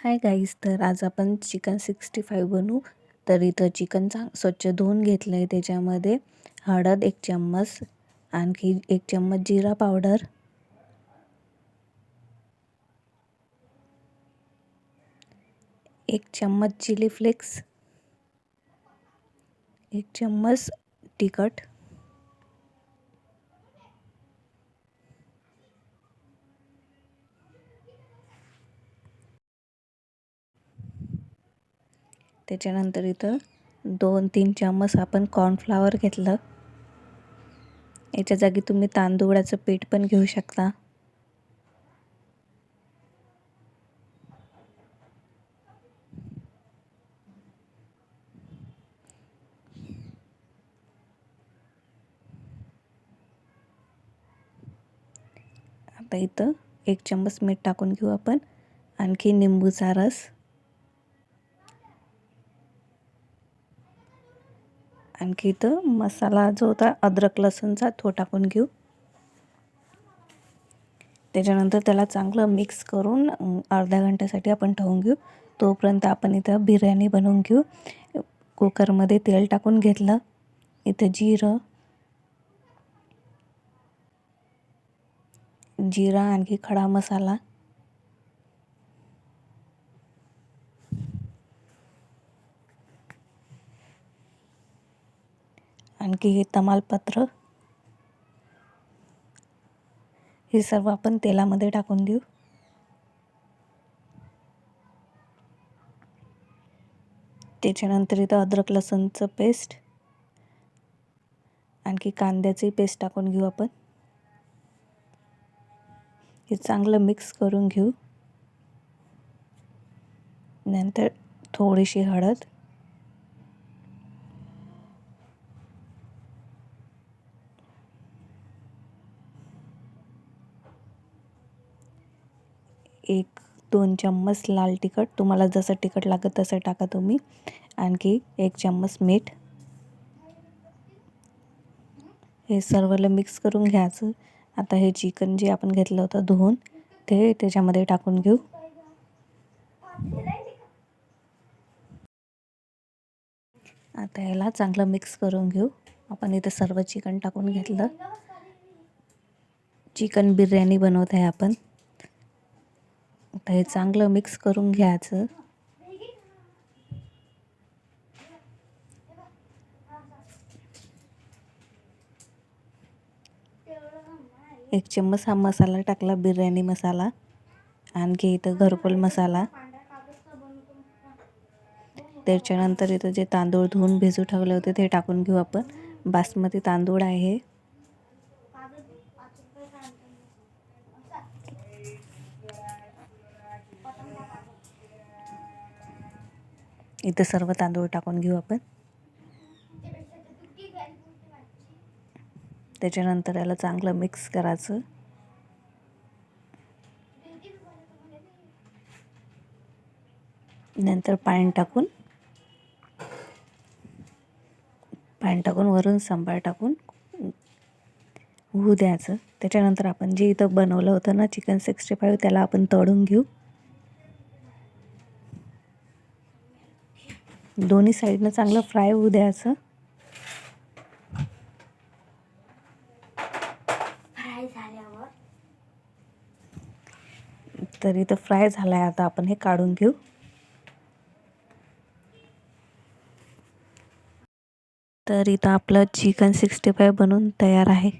Hi guys तर आज आपण चिकन सिक्स्टी फाईव्ह बनवू. तर इथं चिकन चांग स्वच्छ धुवून घेतलं आहे त्याच्यामध्ये हळद एक चम्मच आणखी एक चम्मच जिरा पावडर एक चम्मच चिली फ्लेक्स एक चम्मच तिखट. त्याच्यानंतर इथं दोन तीन चम्मच आपण कॉर्नफ्लावर घेतलं. याच्या जागी तुम्ही तांदूळाचं पीठ पण घेऊ शकता. आता इथं एक चम्मच मीठ टाकून घेऊ आपण. आणखी निंबूचा रस. आणखी इथं मसाला जो होता अद्रक लसूणचा तो टाकून घेऊ. त्याच्यानंतर त्याला चांगलं मिक्स करून अर्ध्या घंट्यासाठी आपण ठेवून घेऊ. तोपर्यंत आपण इथं बिर्याणी बनवून घेऊ. कुकरमध्ये तेल टाकून घेतलं. इथं जिरं. जिरा आणखी खडा मसाला. आणखी हे तमालपत्र. हे सर्व आपण तेलामध्ये टाकून देऊ. त्याच्यानंतर इथं अद्रक लसूणचं पेस्ट आणखी कांद्याची पेस्ट टाकून घेऊ आपण. हे चांगलं मिक्स करून घेऊ. नंतर थोडीशी हळद. एक दोन चम्मच लाल तिखट. तुम्हाला जसं तिखट लागत तसं टाका तुम्ही. आणखी एक चम्मच मीठ. हे सर्वला मिक्स करून घ्यायचं. आता हे चिकन जे आपण घेतलं होतं धुवून ते त्याच्यामध्ये टाकून घेऊ. आता याला चांगलं मिक्स करून घेऊ. आपण इथं सर्व चिकन टाकून घेतलं. चिकन बिर्याणी बनवत आहे आपण. आता हे चांगलं मिक्स करून घ्यायचं. एक चम्मच हा मसाला टाकला बिर्याणी मसाला. आणखी इथं घरकुल मसाला. त्याच्यानंतर इथं जे तांदूळ धुवून भिजू ठेवले होते ते टाकून घेऊ आपण. बासमती तांदूळ आहे. इथं सर्व तांदूळ टाकून घेऊ आपण. त्याच्यानंतर याला चांगलं मिक्स करायचं. नंतर पाणी टाकून पाणी टाकून वरून सांबार टाकून होऊ द्यायचं. त्याच्यानंतर आपण जे इथं बनवलं होतं ना चिकन सिक्स्टी फाईव्ह त्याला आपण तळून घेऊ. दोन्ही साईडनं चांगलं फ्राय होऊ द्यायचं तर इथं फ्राय झालं आहे आता आपण हे काढून घेऊ. तर इथं आपलं चिकन सिक्स्टी फाय बनवून तयार आहे.